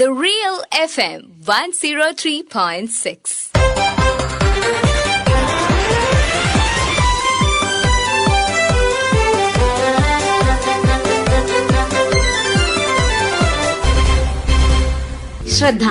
The Real FM 103.6. ശ്രദ്ധ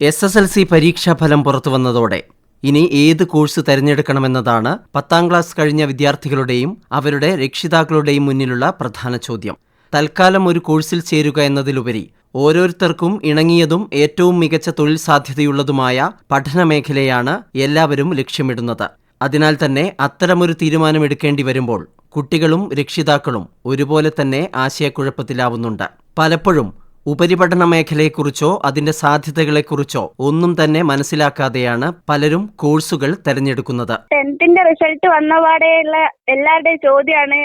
S S L C പരീക്ഷാഫലം പുറത്തുവന്നതോടെ ഇനി ഏത് കോഴ്സ് തിരഞ്ഞെടുക്കണമെന്നതാണ് പത്താം ക്ലാസ് കഴിഞ്ഞ വിദ്യാർത്ഥികളുടെയും അവരുടെ രക്ഷിതാക്കളുടെയും മുന്നിലുള്ള പ്രധാന ചോദ്യം തൽക്കാലം ഒരു കോഴ്സിൽ ചേരുക എന്നതിലുപരി ഓരോരുത്തർക്കും ഇണങ്ങിയതും ഏറ്റവും മികച്ച തൊഴിൽ സാധ്യതയുള്ളതുമായ പഠനമേഖലയാണ് എല്ലാവരും ലക്ഷ്യമിടുന്നത്. അതിനാൽ തന്നെ അത്തരമൊരു തീരുമാനമെടുക്കേണ്ടി വരുമ്പോൾ കുട്ടികളും രക്ഷിതാക്കളും ഒരുപോലെ തന്നെ ആശയക്കുഴപ്പത്തിലാവുന്നുണ്ട്. പലപ്പോഴും ഉപരിപഠന മേഖലയെക്കുറിച്ചോ അതിന്റെ സാധ്യതകളെക്കുറിച്ചോ ഒന്നും തന്നെ മനസ്സിലാക്കാതെയാണ് പലരും കോഴ്സുകൾ തെരഞ്ഞെടുക്കുന്നത്. ടെൻത്തിന്റെ റിസൾട്ട് വന്നപാടെയുള്ള എല്ലാവരുടെയും ചോദ്യമാണ്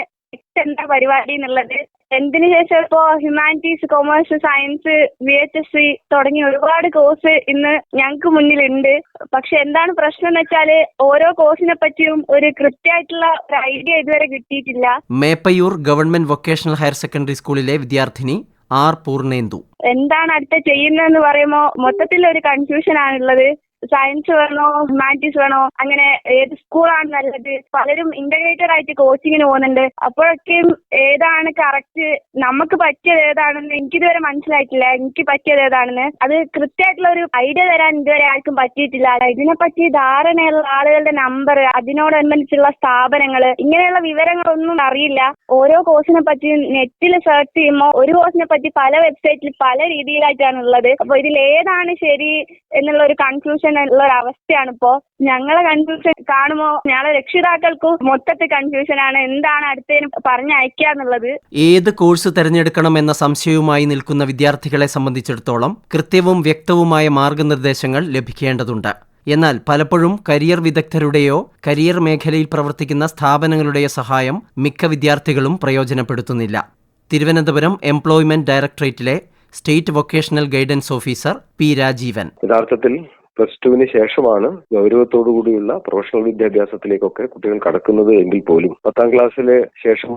പരിപാടി എന്നുള്ളത്. ടെൻത്തിന് ശേഷം ഇപ്പോ humanities commerce science V H S C തുടങ്ങി ഒരുപാട് കോഴ്സ് ഇന്ന് ഞങ്ങൾക്ക് മുന്നിലുണ്ട്. പക്ഷെ എന്താണ് പ്രശ്നം എന്ന് വെച്ചാൽ ഓരോ കോഴ്സിനെ പറ്റിയും ഒരു കൃത്യമായിട്ടുള്ള ഒരു ഐഡിയ ഇതുവരെ കിട്ടിയിട്ടില്ല. Meppayur government vocational higher secondary സ്കൂളിലെ വിദ്യാർത്ഥിനി ആർ പൂർണേന്ദു. എന്താണ് അടുത്ത ചെയ്യുന്നതെന്ന് പറയുമ്പോൾ മൊത്തത്തിൽ ഒരു കൺഫ്യൂഷൻ ആണുള്ളത്. സയൻസ് വേണോ ഹ്യൂമാനിറ്റീസ് വേണോ അങ്ങനെ ഏത് സ്കൂളാണ് നല്ലത്? പലരും ഇന്റഗ്രേറ്റഡ് ആയിട്ട് കോച്ചിങ്ങിന് പോകുന്നുണ്ട്. അപ്പോഴൊക്കെയും ഏതാണ് കറക്റ്റ് നമുക്ക് പറ്റിയത് ഏതാണെന്ന് എനിക്കിതുവരെ മനസ്സിലായിട്ടില്ല. എനിക്ക് പറ്റിയത് ഏതാണെന്ന്. അത് കൃത്യമായിട്ടുള്ള ഒരു ഐഡിയ തരാൻ ഇതുവരെ ആർക്കും പറ്റിയിട്ടില്ല. ഇതിനെപ്പറ്റി ധാരണയുള്ള ആളുകളുടെ നമ്പർ അതിനോടനുബന്ധിച്ചുള്ള സ്ഥാപനങ്ങൾ ഇങ്ങനെയുള്ള വിവരങ്ങളൊന്നും അറിയില്ല. ഓരോ കോഴ്സിനെ പറ്റി നെറ്റിൽ സെർച്ച് ചെയ്യുമ്പോൾ ഒരു കോഴ്സിനെ പറ്റി പല വെബ്സൈറ്റിൽ പല രീതിയിലായിട്ടാണ് ഉള്ളത്. അപ്പൊ ഇതിൽ ഏതാണ് ശരി എന്നുള്ള ഒരു കൺഫ്യൂഷൻ ഉള്ള ഒരു അവസ്ഥയാണ് ഇപ്പോ. ഞങ്ങളെ കൺഫ്യൂഷൻ കാണുമ്പോ ഞങ്ങളെ രക്ഷിതാക്കൾക്കും മൊത്തത്തിൽ കൺഫ്യൂഷൻ ആണ്. എന്താണ് അടുത്തതിന് പറഞ്ഞയക്കുക എന്നുള്ളത്. ഏത് കോഴ്സ് തിരഞ്ഞെടുക്കണം എന്ന സംശയവുമായി നിൽക്കുന്ന വിദ്യാർത്ഥികളെ സംബന്ധിച്ചിടത്തോളം കൃത്യവും വ്യക്തവുമായ മാർഗനിർദ്ദേശങ്ങൾ ലഭിക്കേണ്ടതുണ്ട്. എന്നാൽ പലപ്പോഴും കരിയർ വിദഗ്ധരുടെയോ കരിയർ മേഖലയിൽ പ്രവർത്തിക്കുന്ന സ്ഥാപനങ്ങളുടെയോ സഹായം മിക്ക വിദ്യാർത്ഥികളും പ്രയോജനപ്പെടുത്തുന്നില്ല. Thiruvananthapuram employment ഡയറക്ടറേറ്റിലെ state vocational guidance officer P Rajeevan. യഥാർത്ഥത്തിൽ പ്ലസ് ടുവിന് ശേഷമാണ് ഗൗരവത്തോടു കൂടിയുള്ള പ്രൊഫഷണൽ വിദ്യാഭ്യാസത്തിലേക്കൊക്കെ കുട്ടികൾ കടക്കുന്നത് എങ്കിൽ പോലും പത്താം ക്ലാസ്സിലെ ശേഷം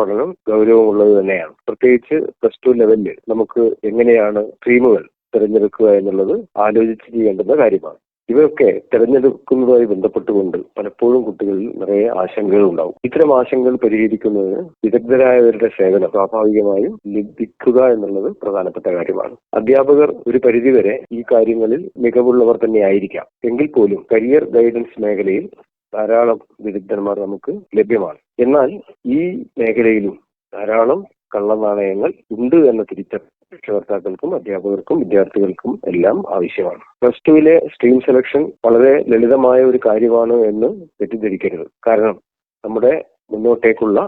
പഠനം ഗൗരവമുള്ളത് തന്നെയാണ്. പ്രത്യേകിച്ച് പ്ലസ് ടു ലെവലിൽ നമുക്ക് എങ്ങനെയാണ് സ്ട്രീമുകൾ തിരഞ്ഞെടുക്കുക എന്നുള്ളത് ആലോചിച്ച് ചെയ്യേണ്ടുന്ന കാര്യമാണ്. ഇവയൊക്കെ തിരഞ്ഞെടുക്കുന്നതുമായി ബന്ധപ്പെട്ടുകൊണ്ട് പലപ്പോഴും കുട്ടികളിൽ നിറയെ ആശങ്കകൾ ഉണ്ടാവും ഇത്തരം ആശങ്കകൾ പരിഹരിക്കുന്നതിന് വിദഗ്ധരായവരുടെ സേവനം സ്വാഭാവികമായും ലഭിക്കുക എന്നുള്ളത് പ്രധാനപ്പെട്ട കാര്യമാണ്. അധ്യാപകർ ഒരു പരിധിവരെ ഈ കാര്യങ്ങളിൽ മികവുള്ളവർ തന്നെയായിരിക്കാം. എങ്കിൽ പോലും കരിയർ ഗൈഡൻസ് മേഖലയിൽ ധാരാളം വിദഗ്ധന്മാർ നമുക്ക് ലഭ്യമാണ്. എന്നാൽ ഈ മേഖലയിലും ധാരാളം കള്ളനാണയങ്ങൾ ഉണ്ട് എന്ന തിരിച്ചറിവ് രക്ഷകർത്താക്കൾക്കും അധ്യാപകർക്കും വിദ്യാർത്ഥികൾക്കും എല്ലാം ആവശ്യമാണ്. പ്ലസ് ടുവിലെ സ്ട്രീം സെലക്ഷൻ വളരെ ലളിതമായ ഒരു കാര്യമാണ് എന്ന് തെറ്റിദ്ധരിക്കരുത്. കാരണം നമ്മുടെ മുന്നോട്ടേക്കുള്ള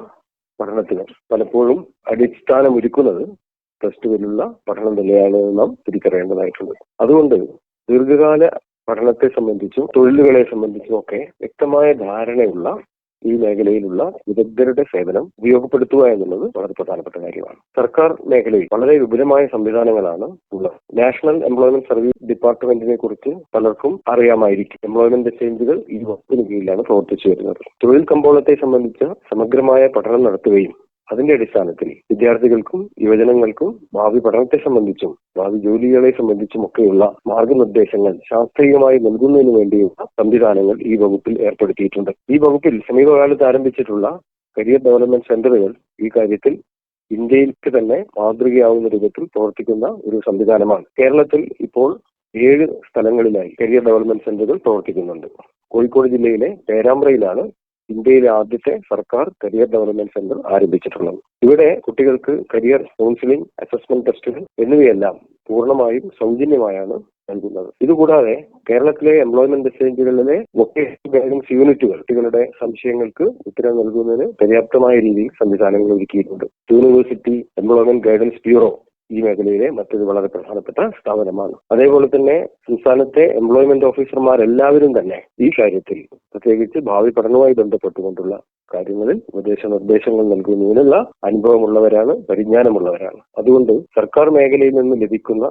പഠനത്തിന് പലപ്പോഴും അടിസ്ഥാനമൊരുക്കുന്നത് പ്ലസ് ടുവിലുള്ള പഠനം തന്നെയാണ് നാം തിരിച്ചറിയേണ്ടതായിട്ടുണ്ട്. അതുകൊണ്ട് ദീർഘകാല പഠനത്തെ സംബന്ധിച്ചും തൊഴിലുകളെ സംബന്ധിച്ചും ഒക്കെ വ്യക്തമായ ധാരണയുള്ള ഈ മേഖലയിലുള്ള വിദഗ്ധരുടെ സേവനം ഉപയോഗപ്പെടുത്തുക എന്നുള്ളത് വളരെ പ്രധാനപ്പെട്ട കാര്യമാണ്. സർക്കാർ മേഖലയിൽ വളരെ വിപുലമായ സംവിധാനങ്ങളാണ് ഉള്ളത്. നാഷണൽ എംപ്ലോയ്മെന്റ് സർവീസ് ഡിപ്പാർട്ട്മെന്റിനെ കുറിച്ച് പലർക്കും അറിയാമായിരിക്കും. എംപ്ലോയ്മെന്റ് ചേഞ്ചുകൾ ഈ വകുപ്പിന് കീഴിലാണ് പ്രവർത്തിച്ചു വരുന്നത്. തൊഴിൽ കമ്പോളത്തെ സംബന്ധിച്ച സമഗ്രമായ പഠനം നടത്തുകയും അതിന്റെ അടിസ്ഥാനത്തിൽ വിദ്യാർത്ഥികൾക്കും യുവജനങ്ങൾക്കും ഭാവി പഠനത്തെ സംബന്ധിച്ചും ഭാവി ജോലികളെ സംബന്ധിച്ചും ഒക്കെയുള്ള മാർഗനിർദ്ദേശങ്ങൾ ശാസ്ത്രീയമായി നൽകുന്നതിന് വേണ്ടിയുള്ള സംവിധാനങ്ങൾ ഈ വകുപ്പിൽ ഏർപ്പെടുത്തിയിട്ടുണ്ട്. ഈ വകുപ്പിൽ സമീപകാലത്ത് ആരംഭിച്ചിട്ടുള്ള കരിയർ ഡെവലപ്മെന്റ് സെന്ററുകൾ ഈ കാര്യത്തിൽ ഇന്ത്യയിലേക്ക് തന്നെ മാതൃകയാവുന്ന രൂപത്തിൽ പ്രവർത്തിക്കുന്ന ഒരു സംവിധാനമാണ്. കേരളത്തിൽ ഇപ്പോൾ ഏഴ് സ്ഥലങ്ങളിലായി കരിയർ ഡെവലപ്മെന്റ് സെന്ററുകൾ പ്രവർത്തിക്കുന്നുണ്ട്. കോഴിക്കോട് ജില്ലയിലെ പേരാമ്പ്രയിലാണ് ഇന്ത്യയിലെ ആദ്യത്തെ സർക്കാർ കരിയർ ഡെവലപ്മെന്റ് സെന്റർ ആരംഭിച്ചിട്ടുള്ളത്. ഇവിടെ കുട്ടികൾക്ക് കരിയർ കൗൺസിലിംഗ് അസസ്മെന്റ് ടെസ്റ്റുകൾ എന്നിവയെല്ലാം പൂർണമായും സൗജന്യമായാണ് നൽകുന്നത്. ഇതുകൂടാതെ കേരളത്തിലെ എംപ്ലോയ്മെന്റ് എക്സ്ചേഞ്ചുകളിലെ വൊക്കേഷണൽ ഗൈഡൻസ് യൂണിറ്റുകൾ കുട്ടികളുടെ സംശയങ്ങൾക്ക് ഉത്തരം നൽകുന്നതിന് പര്യാപ്തമായ രീതിയിൽ സംവിധാനങ്ങൾ ഒരുക്കിയിട്ടുണ്ട്. യൂണിവേഴ്സിറ്റി എംപ്ലോയ്മെന്റ് ഗൈഡൻസ് ബ്യൂറോ ഈ മേഖലയിലെ മറ്റൊരു വളരെ പ്രധാനപ്പെട്ട സ്ഥാപനമാണ്. അതേപോലെ തന്നെ സംസ്ഥാനത്തെ എംപ്ലോയ്മെന്റ് ഓഫീസർമാർ എല്ലാവരും തന്നെ ഈ കാര്യത്തിൽ പ്രത്യേകിച്ച് ഭാവി പഠനവുമായി ബന്ധപ്പെട്ടുകൊണ്ടുള്ള കാര്യങ്ങളിൽ ഉപദേശ നിർദ്ദേശങ്ങൾ നൽകുന്നതിനുള്ള അനുഭവമുള്ളവരാണ് പരിജ്ഞാനമുള്ളവരാണ്. അതുകൊണ്ട് സർക്കാർ മേഖലയിൽ നിന്ന് ലഭിക്കുന്ന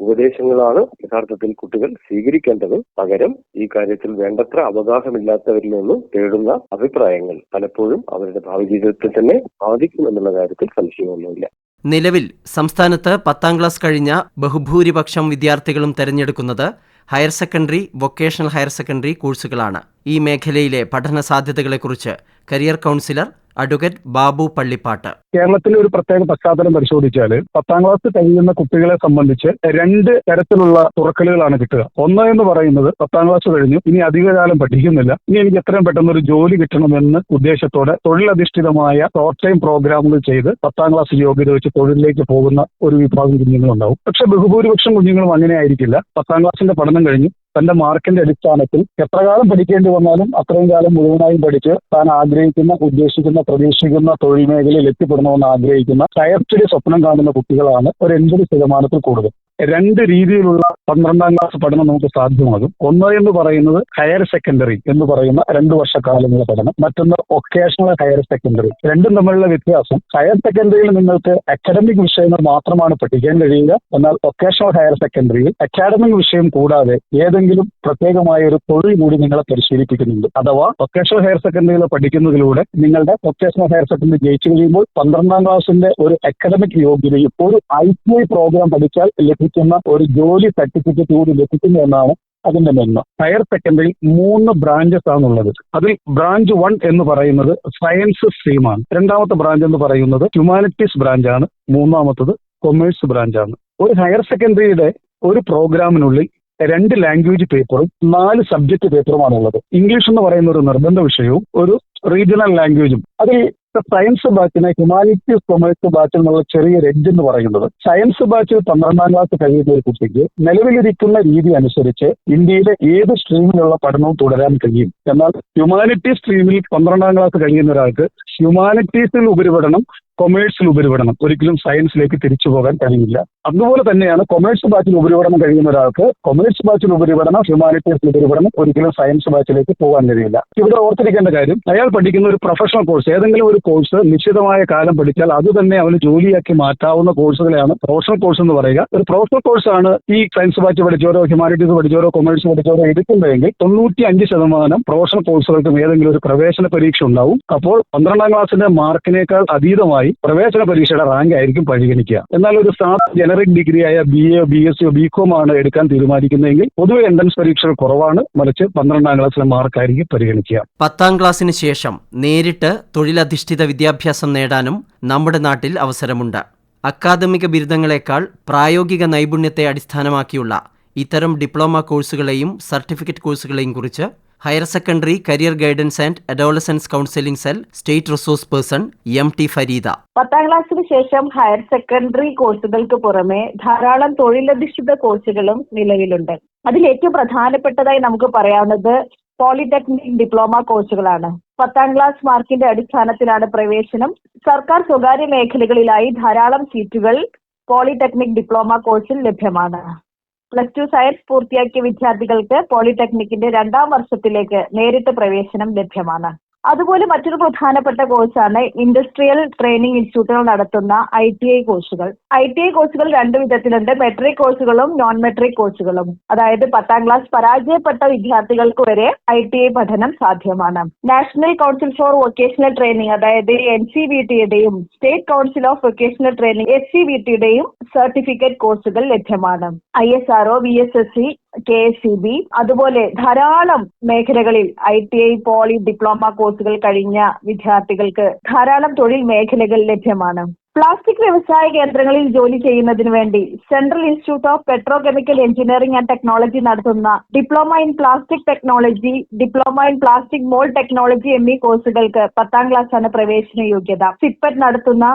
ഉപദേശങ്ങളാണ് യഥാർത്ഥത്തിൽ കുട്ടികൾ സ്വീകരിക്കേണ്ടത്. പകരം ഈ കാര്യത്തിൽ വേണ്ടത്ര അവഗാഹമില്ലാത്തവരിൽ നിന്നും തേടുന്ന അഭിപ്രായങ്ങൾ പലപ്പോഴും അവരുടെ ഭാവി ജീവിതത്തെ തന്നെ ബാധിക്കുമെന്നുള്ള കാര്യത്തിൽ സംശയമൊന്നുമില്ല. നിലവിൽ സംസ്ഥാനത്ത് പത്താം ക്ലാസ് കഴിഞ്ഞ ബഹുഭൂരിപക്ഷം വിദ്യാർത്ഥികളും തെരഞ്ഞെടുക്കുന്നത് higher secondary vocational higher secondary കോഴ്സുകളാണ്. ഈ മേഖലയിലെ പഠന സാധ്യതകളെക്കുറിച്ച് career counsellor advocate Babu Pallippattu. കേരളത്തിലെ ഒരു പ്രത്യേക പശ്ചാത്തലം പരിശോധിച്ചാൽ പത്താം ക്ലാസ് കഴിയുന്ന കുട്ടികളെ സംബന്ധിച്ച് രണ്ട് തരത്തിലുള്ള തുറക്കലുകളാണ് കിട്ടുക. ഒന്ന് എന്ന് പറയുന്നത് പത്താം ക്ലാസ് കഴിഞ്ഞു ഇനി അധികകാലം പഠിക്കുന്നില്ല ഇനി എനിക്ക് എത്രയും പെട്ടെന്ന് ഒരു ജോലി കിട്ടണമെന്ന് ഉദ്ദേശത്തോടെ തൊഴിലധിഷ്ഠിതമായ ഷോർട്ട് ടൈം പ്രോഗ്രാമുകൾ ചെയ്ത് പത്താം ക്ലാസ് യോഗ്യത വെച്ച് തൊഴിലിലേക്ക് പോകുന്ന ഒരു വിഭാഗം കുഞ്ഞുങ്ങളുണ്ടാവും. പക്ഷെ ബഹുഭൂരിപക്ഷം കുഞ്ഞുങ്ങളും അങ്ങനെ ആയിരിക്കില്ല. പത്താം ക്ലാസ്സിന്റെ പഠനം കഴിഞ്ഞു തന്റെ മാർക്കിന്റെ അടിസ്ഥാനത്തിൽ എത്ര കാലം പഠിക്കേണ്ടി വന്നാലും അത്രയും കാലം മുഴുവനായും പഠിച്ച് താൻ ആഗ്രഹിക്കുന്ന ഉദ്ദേശിക്കുന്ന പ്രതീക്ഷിക്കുന്ന തൊഴിൽ മേഖലയിൽ എത്തിപ്പെടണമെന്ന് ആഗ്രഹിക്കുന്ന സ്റ്റഡി സ്വപ്നം കാണുന്ന കുട്ടികളാണ് ഒരു എൺപത് ശതമാനത്തിൽ കൂടുതൽ. രണ്ട് രീതിയിലുള്ള പന്ത്രണ്ടാം ക്ലാസ് പഠനം നമുക്ക് സാധ്യമാകും. ഒന്ന് എന്ന് പറയുന്നത് ഹയർ സെക്കൻഡറി എന്ന് പറയുന്ന രണ്ട് വർഷക്കാലമുള്ള പഠനം. മറ്റൊന്ന് ഒക്കേഷണൽ ഹയർ സെക്കൻഡറി രണ്ടും തമ്മിലുള്ള വ്യത്യാസം ഹയർ സെക്കൻഡറിയിൽ നിങ്ങൾക്ക് അക്കാഡമിക് വിഷയങ്ങൾ മാത്രമാണ് പഠിക്കാൻ കഴിയുക. എന്നാൽ ഒക്കേഷണൽ ഹയർ സെക്കൻഡറിയിൽ അക്കാഡമിക് വിഷയം കൂടാതെ ഏതെങ്കിലും പ്രത്യേകമായ ഒരു തൊഴിൽ കൂടി നിങ്ങളെ പരിശീലിപ്പിക്കുന്നുണ്ട്. അഥവാ ഒക്കേഷണൽ ഹയർ സെക്കൻഡറിയിൽ പഠിക്കുന്നതിലൂടെ നിങ്ങളുടെ ഒക്കേഷണൽ ഹയർ സെക്കൻഡറി ജയിച്ചു കഴിയുമ്പോൾ പന്ത്രണ്ടാം ക്ലാസ്സിന്റെ ഒരു അക്കാഡമിക് യോഗ്യതയും ഒരു ഐ ടി ഐ പ്രോഗ്രാം പഠിച്ചാൽ ലഭിക്കുന്ന ഒരു ജോലി സർട്ടിഫിക്കറ്റ് കൂടി ലഭിക്കുന്നു എന്നാണ് അതിന്റെ മെന്മ ഹയർ സെക്കൻഡറി മൂന്ന് ബ്രാഞ്ചസ് ആണുള്ളത്. അതിൽ ബ്രാഞ്ച് വൺ എന്ന് പറയുന്നത് സയൻസ് സ്ട്രീമാണ്. രണ്ടാമത്തെ ബ്രാഞ്ച് എന്ന് പറയുന്നത് ഹ്യൂമാനിറ്റീസ് ബ്രാഞ്ചാണ്. മൂന്നാമത്തത് കൊമേഴ്സ് ബ്രാഞ്ചാണ്. ഒരു ഹയർ സെക്കൻഡറിയുടെ ഒരു പ്രോഗ്രാമിനുള്ളിൽ രണ്ട് ലാംഗ്വേജ് പേപ്പറും നാല് സബ്ജക്ട് പേപ്പറുമാണ് ഉള്ളത് ഇംഗ്ലീഷ് എന്ന് പറയുന്ന ഒരു നിർബന്ധ വിഷയവും ഒരു റീജിയണൽ ലാംഗ്വേജും. അതിൽ സയൻസ് ബാച്ചിനെ ഹ്യൂമാനിറ്റീസ് കൊമേഴ്സ് ബാച്ചിൽ നിന്നുള്ള ചെറിയ രജ് എന്ന് പറയുന്നത്. സയൻസ് ബാച്ചിൽ പന്ത്രണ്ടാം ക്ലാസ് കഴിയുന്ന ഒരു കുട്ടിക്ക് നിലവിലിരിക്കുന്ന രീതി അനുസരിച്ച് ഇന്ത്യയിലെ ഏത് സ്ട്രീമിലുള്ള പഠനവും തുടരാൻ കഴിയും. എന്നാൽ ഹ്യൂമാനിറ്റീസ് സ്ട്രീമിൽ പന്ത്രണ്ടാം ക്ലാസ് കഴിയുന്ന ഒരാൾക്ക് ഹ്യൂമാനിറ്റീസിൽ ഉപരിപഠനം കൊമേഴ്സിൽ ഉപരിപഠനം. ഒരിക്കലും സയൻസിലേക്ക് തിരിച്ചു പോകാൻ കഴിയില്ല. അതുപോലെ തന്നെയാണ് കൊമേഴ്സ് ബാച്ചിൽ ഉപരിപഠനം കഴിയുന്ന ഒരാൾക്ക് കൊമേഴ്സ് ബാച്ചിൽ ഉപരിപഠനം ഹ്യൂമാനിറ്റീസ് ഉപരിപഠനം ഒരിക്കലും സയൻസ് ബാച്ചിലേക്ക് പോകാൻ കഴിയില്ല. ഇവിടെ ഓർത്തിരിക്കേണ്ട കാര്യം അയാൾ പഠിക്കുന്ന ഒരു പ്രൊഫഷണൽ കോഴ്സ് ഏതെങ്കിലും ഒരു കോഴ്സ് നിശ്ചിതമായ കാലം പഠിച്ചാൽ അത് തന്നെ അവന് ജോലിയാക്കി മാറ്റാവുന്ന കോഴ്സുകളെയാണ് പ്രൊഫഷണൽ കോഴ്സ് എന്ന് പറയുക. ഒരു പ്രൊഫഷണൽ കോഴ്സാണ് ഈ സയൻസ് ബാച്ച് പഠിച്ചവരോ ഹ്യൂമാനിറ്റീസ് പഠിച്ചവരോ കൊമേഴ്സ് പഠിച്ചവരോ എടുക്കുന്നതെങ്കിൽ തൊണ്ണൂറ്റി അഞ്ച് ശതമാനം പ്രൊഫഷണൽ കോഴ്സുകൾക്കും ഏതെങ്കിലും ഒരു പ്രവേശന പരീക്ഷ ഉണ്ടാവും. അപ്പോൾ പന്ത്രണ്ടാം ക്ലാസ്സിന്റെ മാർക്കിനേക്കാൾ അതീതമായി പ്രവേശന പരീക്ഷയുടെ റാങ്ക് ആയിരിക്കും പരിഗണിക്കുക. എന്നാൽ ഒരു സാധാരണ ജനറിക് ഡിഗ്രി ആയ ബി എ ബി എസ് സിയോ ബി കോം ആണ് എടുക്കാൻ തീരുമാനിക്കുന്നതെങ്കിൽ പൊതുവെ എൻട്രൻസ് പരീക്ഷകൾ കുറവാണ്. മറിച്ച് പന്ത്രണ്ടാം ക്ലാസ്സിലെ മാർക്കായിരിക്കും പരിഗണിക്കുക. പത്താം ക്ലാസ്സിന് ശേഷം നേരിട്ട് തൊഴിലധിഷ്ഠിത വിദ്യാഭ്യാസം നേടാനും നമ്മുടെ നാട്ടിൽ അവസരമുണ്ട്. അക്കാദമിക ബിരുദങ്ങളെക്കാൾ പ്രായോഗിക നൈപുണ്യത്തെ അടിസ്ഥാനമാക്കിയുള്ള ഇത്തരം ഡിപ്ലോമ കോഴ്സുകളെയും സർട്ടിഫിക്കറ്റ് കോഴ്സുകളെയും കുറിച്ച് higher secondary career guidance and adolescence counselling cell state resource person M T Fareeda. പത്താം ക്ലാസ്സിന് ശേഷം ഹയർ സെക്കൻഡറി കോഴ്സുകൾക്ക് പുറമെ ധാരാളം തൊഴിലധിഷ്ഠിത കോഴ്സുകളും നിലവിലുണ്ട്. അതിൽ ഏറ്റവും പ്രധാനപ്പെട്ടതായി നമുക്ക് പറയാവുന്നത് പോളിടെക്നിക് ഡിപ്ലോമ കോഴ്സുകളാണ്. പത്താം ക്ലാസ് മാർക്കിന്റെ അടിസ്ഥാനത്തിലാണ് പ്രവേശനം. സർക്കാർ സ്വകാര്യ മേഖലകളിലായി ധാരാളം സീറ്റുകൾ പോളിടെക്നിക് ഡിപ്ലോമ കോഴ്സിൽ ലഭ്യമാണ്. പ്ലസ് ടു സയൻസ് പൂർത്തിയാക്കിയ വിദ്യാർത്ഥികൾക്ക് പോളിടെക്നിക്കിന്റെ രണ്ടാം വർഷത്തിലേക്ക് നേരിട്ട് പ്രവേശനം ലഭ്യമാണ്. അതുപോലെ മറ്റൊരു പ്രധാനപ്പെട്ട കോഴ്സാണ് ഇൻഡസ്ട്രിയൽ ട്രെയിനിങ് ഇൻസ്റ്റിറ്റ്യൂട്ടുകൾ നടത്തുന്ന ഐ ടി ഐ കോഴ്സുകൾ ഐ ടി ഐ കോഴ്സുകൾ രണ്ട് വിധത്തിലുണ്ട്. മെട്രിക് കോഴ്സുകളും നോൺ മെട്രിക് കോഴ്സുകളും അതായത് പത്താം ക്ലാസ് പരാജയപ്പെട്ട വിദ്യാർത്ഥികൾക്ക് വരെ ഐ ടി ഐ പഠനം സാധ്യമാണ്. National council for vocational training അതായത് N C V ടിയുടെയും state council of vocational training S C V ടിയുടെയും certificate കോഴ്സുകൾ ലഭ്യമാണ്. I S R O V S S C K S C B അതുപോലെ ധാരാളം മേഖലകളിൽ I T I poly diploma കോഴ്സുകൾ കഴിഞ്ഞ വിദ്യാർത്ഥികൾക്ക് ധാരാളം തൊഴിൽ മേഖലകൾ ലഭ്യമാണ്. പ്ലാസ്റ്റിക് വ്യവസായ കേന്ദ്രങ്ങളിൽ ജോലി ചെയ്യുന്നതിനു വേണ്ടി central institute of petrochemical engineering and technology നടത്തുന്ന diploma in plastic technology diploma in plastic mould technology എന്നീ കോഴ്സുകൾക്ക് പത്താം ആണ് പ്രവേശന യോഗ്യത. സിപ്പറ്റ് നടത്തുന്ന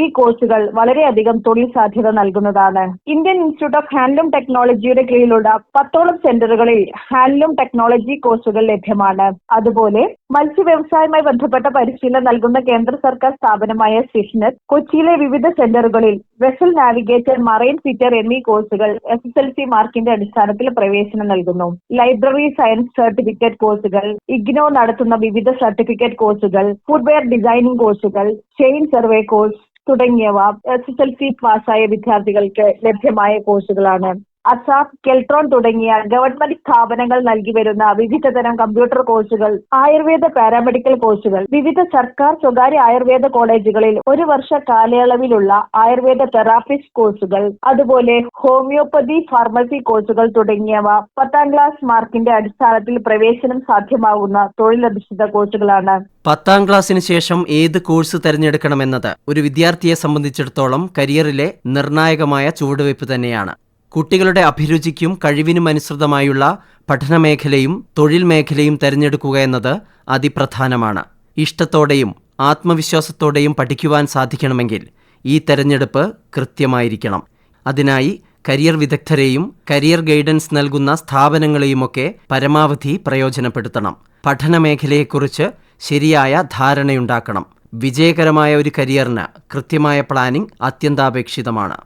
ഈ കോഴ്സുകൾ വളരെയധികം തൊഴിൽ സാധ്യത നൽകുന്നതാണ്. ഇന്ത്യൻ ഇൻസ്റ്റിറ്റ്യൂട്ട് ഓഫ് ഹാൻഡ്ലൂം ടെക്നോളജിയുടെ കീഴിലുള്ള പത്തോളം സെന്ററുകളിൽ ഹാൻഡ്ലൂം ടെക്നോളജി കോഴ്സുകൾ ലഭ്യമാണ്. അതുപോലെ മത്സ്യ വ്യവസായവുമായി ബന്ധപ്പെട്ട പരിശീലനം നൽകുന്ന കേന്ദ്ര സർക്കാർ സ്ഥാപനമായ സിഷ്നസ് കൊച്ചിയിലെ വിവിധ സെന്ററുകളിൽ വെസൽ നാവിഗേറ്റർ മറൈൻ ഫിറ്റർ എന്നീ കോഴ്സുകൾ എസ് എസ് എൽ സി മാർക്കിന്റെ അടിസ്ഥാനത്തിൽ പ്രവേശനം നൽകുന്നു. ലൈബ്രറി സയൻസ് സർട്ടിഫിക്കറ്റ് കോഴ്സുകൾ ഇഗ്നോ നടത്തുന്ന വിവിധ സർട്ടിഫിക്കറ്റ് കോഴ്സുകൾ ഫുഡ്വെയർ ഡിസൈനിംഗ് കോഴ്സുകൾ ചെയിൻ സർവേ കോഴ്സ് തുടങ്ങിയവ എസ് എസ് എൽ സി പാസ്സായ വിദ്യാർത്ഥികൾക്ക് ലഭ്യമായ കോഴ്സുകളാണ്. അസാപ് കെൽട്രോൺ തുടങ്ങിയ ഗവൺമെന്റ് സ്ഥാപനങ്ങൾ നൽകി വരുന്ന വിവിധ തരം കമ്പ്യൂട്ടർ കോഴ്സുകൾ ആയുർവേദ പാരാമെഡിക്കൽ കോഴ്സുകൾ വിവിധ സർക്കാർ സ്വകാര്യ ആയുർവേദ കോളേജുകളിൽ ഒരു വർഷ കാലയളവിലുള്ള ആയുർവേദ തെറാപ്പിസ്റ്റ് കോഴ്സുകൾ അതുപോലെ ഹോമിയോപ്പതി ഫാർമസി കോഴ്സുകൾ തുടങ്ങിയവ പത്താം ക്ലാസ് മാർക്കിന്റെ അടിസ്ഥാനത്തിൽ പ്രവേശനം സാധ്യമാകുന്ന തൊഴിലധിഷ്ഠിത കോഴ്സുകളാണ് പത്താം ക്ലാസ്സിന് ശേഷം ഏത് കോഴ്സ് തിരഞ്ഞെടുക്കണമെന്നത് ഒരു വിദ്യാർത്ഥിയെ സംബന്ധിച്ചിടത്തോളം കരിയറിലെ നിർണായകമായ ചുവടുവയ്പ് തന്നെയാണ്. കുട്ടികളുടെ അഭിരുചിക്കും കഴിവിനും അനുസൃതമായുള്ള പഠനമേഖലയും തൊഴിൽ മേഖലയും തിരഞ്ഞെടുക്കുക എന്നത് അതിപ്രധാനമാണ്. ഇഷ്ടത്തോടെയും ആത്മവിശ്വാസത്തോടെയും പഠിക്കുവാൻ സാധിക്കണമെങ്കിൽ ഈ തെരഞ്ഞെടുപ്പ് കൃത്യമായിരിക്കണം. അതിനായി കരിയർ വിദഗ്ധരെയും കരിയർ ഗൈഡൻസ് നൽകുന്ന സ്ഥാപനങ്ങളെയുമൊക്കെ പരമാവധി പ്രയോജനപ്പെടുത്തണം. പഠനമേഖലയെക്കുറിച്ച് ശരിയായ ധാരണയുണ്ടാക്കണം. വിജയകരമായ ഒരു കരിയറിന് കൃത്യമായ പ്ലാനിംഗ് അത്യന്താപേക്ഷിതമാണ്.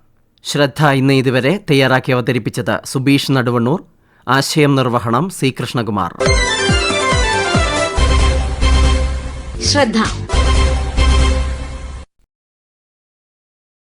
ശ്രദ്ധ ഇന്ന് ഇതുവരെ തയ്യാറാക്കി അവതരിപ്പിച്ചത് സുബീഷ് നടുവണ്ണൂർ. ആശയം നിർവഹണം സി കൃഷ്ണകുമാർ. ശ്രദ്ധ.